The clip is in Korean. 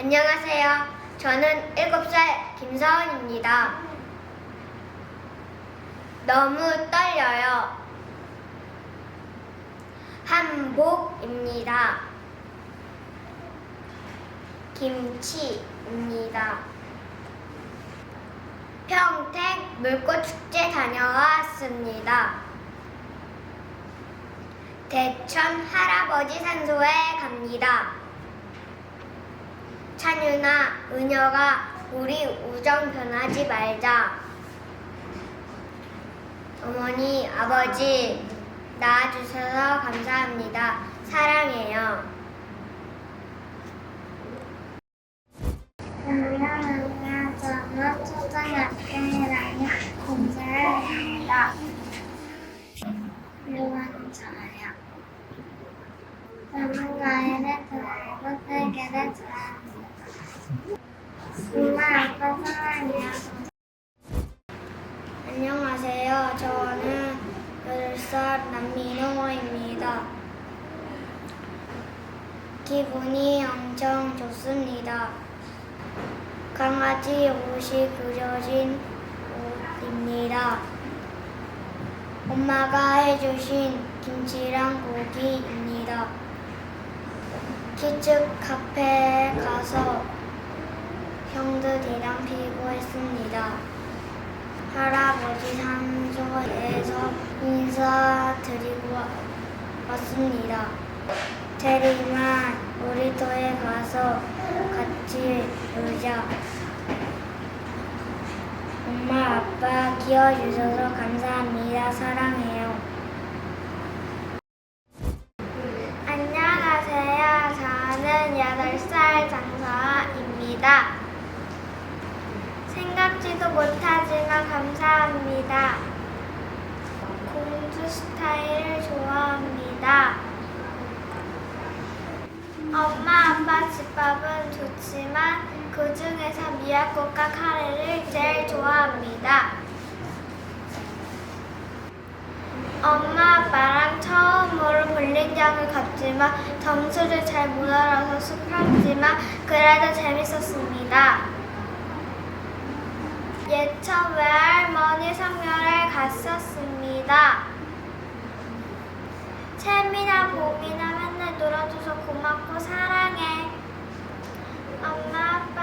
안녕하세요. 저는 7살 김서은입니다. 너무 떨려요. 한복입니다. 김치입니다. 평택 물꽃축제 다녀왔습니다. 대천 할아버지 산소에 갑니다. 찬유나 은혁아 우리 우정 변하지 말자. 어머니 아버지 낳아주셔서 감사합니다. 사랑해요. 안녕하세요. 저는 공부를 합니다. 유원서요. 저는 나이를 좋아하고 세계를 좋아합니다. 엄마, 아빠 사랑해요. 안녕하세요. 저는 8살 남민호입니다. 기분이 엄청 좋습니다. 강아지 옷이 그려진 옷입니다. 엄마가 해주신 김치랑 고기입니다. 키즈 카페에 가서 형들이랑 피고했습니다. 할아버지 산소에서 인사드리고 왔습니다. 대리만 놀이터에 가서 같이 놀자. 엄마, 아빠 키워주셔서 감사합니다. 사랑해요. 저는 8살 장서아입니다. 생각지도 못하지만 감사합니다. 공주 스타일을 좋아합니다. 엄마 아빠 집밥은 좋지만 그 중에서 미역국과 카레를 제일 좋아합니다. 엄마 아빠랑 처음으로 볼링장을 갔지만 점수를 잘 못 알아서 슬펐지만 그래도 재밌었습니다. 예천 외할머니 성묘를 갔었습니다. 채미나 봄이나 들어줘서 고맙고 사랑해. 엄마, 아빠.